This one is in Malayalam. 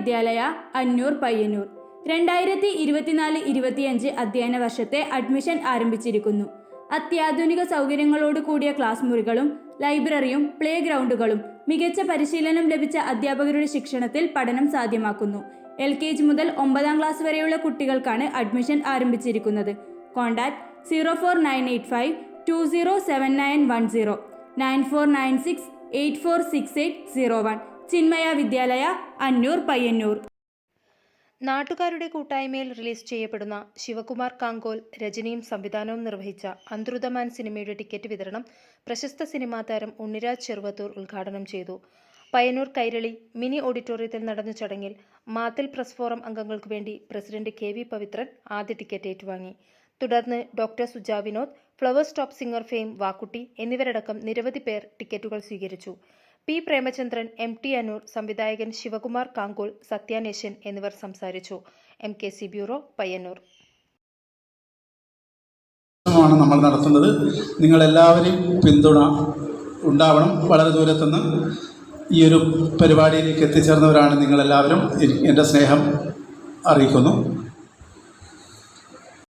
വിദ്യാലയ അന്നൂർ പയ്യന്നൂർ. രണ്ടായിരത്തി ഇരുപത്തിനാല് ഇരുപത്തിയഞ്ച് അധ്യയന വർഷത്തെ അഡ്മിഷൻ ആരംഭിച്ചിരിക്കുന്നു. അത്യാധുനിക സൗകര്യങ്ങളോട് കൂടിയ ക്ലാസ് മുറികളും ലൈബ്രറിയും പ്ലേ ഗ്രൗണ്ടുകളും മികച്ച പരിശീലനം ലഭിച്ച അധ്യാപകരുടെ ശിക്ഷണത്തിൽ പഠനം സാധ്യമാക്കുന്നു. എൽ കെ ജി മുതൽ ഒമ്പതാം ക്ലാസ് വരെയുള്ള കുട്ടികൾക്കാണ് അഡ്മിഷൻ ആരംഭിച്ചിരിക്കുന്നത്. Contact zero four nine eight five two zero seven nine one zero nine four nine six eight four six eight zero one. Chinmaya Vidyalaya Annur Payyanur. നാട്ടുകാരുടെ കൂട്ടായ്മയിൽ റിലീസ് ചെയ്യപ്പെടുന്ന ശിവകുമാർ കാങ്കോൽ രചനയും സംവിധാനവും നിർവഹിച്ച അന്തൃതമാൻ സിനിമയുടെ ടിക്കറ്റ് വിതരണം പ്രശസ്ത സിനിമാ താരം ഉണ്ണിരാജ് ചെറുവത്തൂർ ഉദ്ഘാടനം ചെയ്തു. പയ്യന്നൂർ കൈരളി മിനി ഓഡിറ്റോറിയത്തിൽ നടന്ന ചടങ്ങിൽ മാത്തിൽ പ്രസ് ഫോറം അംഗങ്ങൾക്ക് വേണ്ടി പ്രസിഡന്റ് കെ വി പവിത്രൻ ആദ്യ ടിക്കറ്റ് ഏറ്റുവാങ്ങി. തുടർന്ന് doctor Suja Vinod Flowers top singer fame വാക്കുട്ടി എന്നിവരടക്കം നിരവധി പേർ ടിക്കറ്റുകൾ സ്വീകരിച്ചു. P Premachandran M T Annur സംവിധായകൻ ശിവകുമാർ കാങ്കോൾ സത്യാനേശൻ എന്നിവർ സംസാരിച്ചു. M K C bureau Payyanur. ാണ് നമ്മൾ നടത്തുന്നത്. നിങ്ങളെല്ലാവരെയും പിന്തുണ ഉണ്ടാവണം. വളരെ ദൂരത്തുനിന്ന് ഈ ഒരു പരിപാടിയിലേക്ക് എത്തിച്ചേർന്നവരാണ് നിങ്ങളെല്ലാവരും. എന്റെ സ്നേഹം അറിയിക്കുന്നു.